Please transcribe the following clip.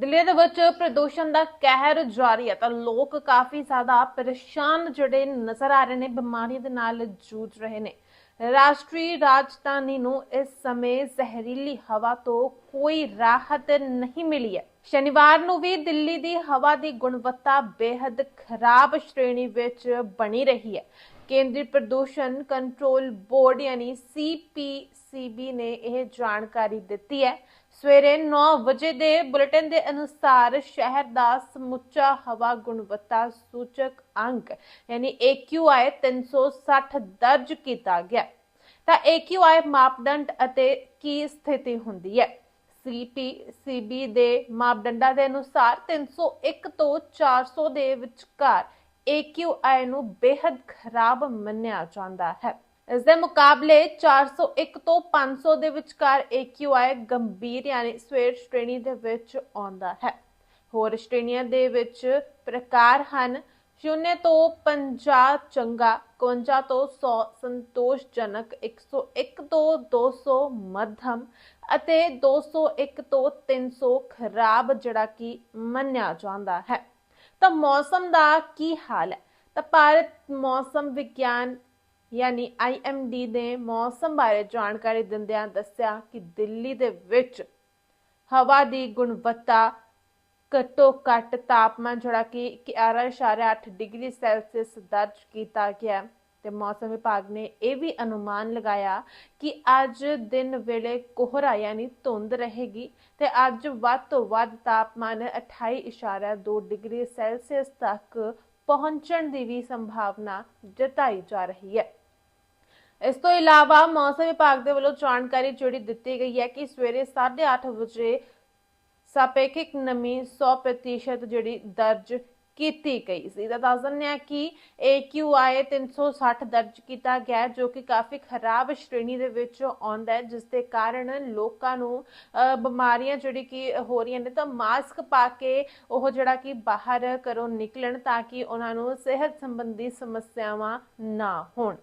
ਦਿੱਲੀ ਦੇ ਵਿੱਚ ਪ੍ਰਦੂਸ਼ਣ ਦਾ ਕਹਿਰ ਜਾਰੀ ਹੈ ਤਾਂ ਲੋਕ ਕਾਫੀ ਜ਼ਿਆਦਾ ਪਰੇਸ਼ਾਨ ਜਿਹੜੇ ਨਜ਼ਰ ਆ ਰਹੇ ਨੇ, ਬਿਮਾਰੀਆਂ ਦੇ ਨਾਲ ਜੂਝ ਰਹੇ ਨੇ। ਰਾਸ਼ਟਰੀ ਰਾਜਧਾਨੀ ਨੂੰ ਇਸ ਸਮੇਂ ਜ਼ਹਿਰੀਲੀ ਹਵਾ ਤੋਂ ਕੋਈ ਰਾਹਤ ਨਹੀਂ ਮਿਲੀ ਹੈ। ਸ਼ਨੀਵਾਰ ਨੂੰ ਵੀ ਦਿੱਲੀ ਦੀ ਹਵਾ ਦੀ ਗੁਣਵੱਤਾ ਬੇहद ਖਰਾਬ ਸ਼੍ਰੇਣੀ ਵਿੱਚ ਬਣੀ ਰਹੀ ਹੈ। ਕੇਂਦਰੀ ਪ੍ਰਦੂਸ਼ਣ ਕੰਟਰੋਲ ਬੋਰਡ ਯਾਨੀ ਸੀਪੀਸੀਬੀ ਨੇ ਇਹ ਜਾਣਕਾਰੀ ਦਿੱਤੀ ਹੈ। ਸਵੇਰੇ 9 ਵਜੇ ਦੇ ਬੁਲੇਟਿਨ ਦੇ ਅਨੁਸਾਰ ਸ਼ਹਿਰ ਦਾ ਸਮੁੱਚਾ ਹਵਾ ਗੁਣਵੱਤਾ ਸੂਚਕ ਅੰਕ ਯਾਨੀ AQI 360 ਦਰਜ ਕੀਤਾ ਗਿਆ। ਤਾਂ AQI ਮਾਪਦੰਡ ਅਤੇ ਕੀ ਸਥਿਤੀ ਹੁੰਦੀ ਹੈ? ਸੀਪੀਸੀਬੀ ਦੇ ਮਾਪਦੰਡਾਂ ਦੇ ਅਨੁਸਾਰ 301 ਤੋਂ 400 ਦੇ ਵਿਚਕਾਰ AQI ਨੂੰ ਬੇहद ਖਰਾਬ ਮੰਨਿਆ ਜਾਂਦਾ ਹੈ। ਇਸ ਦੇ ਮੁਕਾਬਲੇ 401 ਤੋਂ 500 ਦੇ ਵਿਚਕਾਰ AQI ਗੰਭੀਰ ਯਾਨੀ ਸਵੇਰ ਸ਼੍ਰੇਣੀ ਦੇ ਵਿੱਚ ਆਉਂਦਾ ਹੈ। ਹੋਰ ਸ਼੍ਰੇਣੀਆਂ ਦੇ ਵਿੱਚ ਪ੍ਰਕਾਰ ਹਨ। 0 ਤੋਂ 50 ਚੰਗਾ 51 ਤੋਂ 100 ਸੰਤੋਸ਼ਜਨਕ 101 ਤੋਂ 200 ਮੱਧਮ ਅਤੇ 201 ਤੋਂ 300 ਖਰਾਬ ਜਿਹੜਾ ਕਿ ਮੰਨਿਆ ਜਾਂਦਾ ਹੈ। ਤਾਂ ਮੌਸਮ ਦਾ ਕੀ ਹਾਲ ਹੈ? ਤਾਂ ਭਾਰਤ ਮੌਸਮ ਵਿਗਿਆਨ ਯਾਨੀ IMD ਨੇ ਮੌਸਮ ਬਾਰੇ ਜਾਣਕਾਰੀ ਦਿੰਦਿਆਂ ਦੱਸਿਆ ਕਿ ਦਿੱਲੀ ਦੇ ਵਿੱਚ ਹਵਾ ਦੀ ਗੁਣਵੱਤਾ ਘੱਟੋ ਘੱਟ ਤਾਪਮਾਨ ਜਿਹੜਾ ਕਿ 11.8 ਡਿਗਰੀ ਸੈਲਸੀਅਸ ਦਰਜ ਕੀਤਾ ਗਿਆ ਤੇ ਮੌਸਮ ਵਿਭਾਗ ਨੇ ਇਹ ਵੀ ਅਨੁਮਾਨ ਲਗਾਇਆ ਕਿ ਅੱਜ ਦਿਨ ਵੇਲੇ ਕੋਹਰਾ ਯਾਨੀ ਧੁੰਦ ਰਹੇਗੀ ਤੇ ਅੱਜ ਵੱਧ ਤੋਂ ਵੱਧ ਤਾਪਮਾਨ 28.2 ਡਿਗਰੀ ਸੈਲਸੀਅਸ ਤੱਕ ਪਹੁੰਚਣ ਦੀ ਵੀ ਸੰਭਾਵਨਾ ਜਤਾਈ ਜਾ ਰਹੀ ਹੈ। ਇਸ ਤੋਂ ਇਲਾਵਾ ਮੌਸਮ ਵਿਭਾਗ ਦੇ ਵੱਲੋਂ ਜਾਣਕਾਰੀ ਜਿਹੜੀ ਦਿੱਤੀ ਗਈ ਹੈ ਕਿ ਸਵੇਰੇ 8:30 ਵਜੇ ਸਾਪੇਖਿਕ ਨਮੀ 100% ਜਿਹੜੀ ਦਰਜ ਕੀਤੀ ਗਈ ਸੀ। ਤਾਂ ਦੱਸ ਦਿੰਦੇ ਹਾਂ ਕਿ AQI 360 ਦਰਜ ਕੀਤਾ ਗਿਆ ਜੋ ਕਿ ਕਾਫੀ ਖਰਾਬ ਸ਼੍ਰੇਣੀ ਦੇ ਵਿੱਚ ਆਉਂਦਾ ਹੈ, ਜਿਸ ਦੇ ਕਾਰਨ ਲੋਕਾਂ ਨੂੰ ਬਿਮਾਰੀਆਂ ਜਿਹੜੀ ਕਿ ਹੋ ਰਹੀਆਂ ਨੇ ਤਾਂ ਮਾਸਕ ਪਾ ਕੇ ਉਹ ਜਿਹੜਾ ਕਿ ਬਾਹਰ ਘਰੋਂ ਨਿਕਲਣ ਤਾਂ ਕਿ ਉਹਨਾਂ ਨੂੰ ਸਿਹਤ ਸੰਬੰਧੀ ਸਮੱਸਿਆਵਾਂ ਨਾ ਹੋਣ।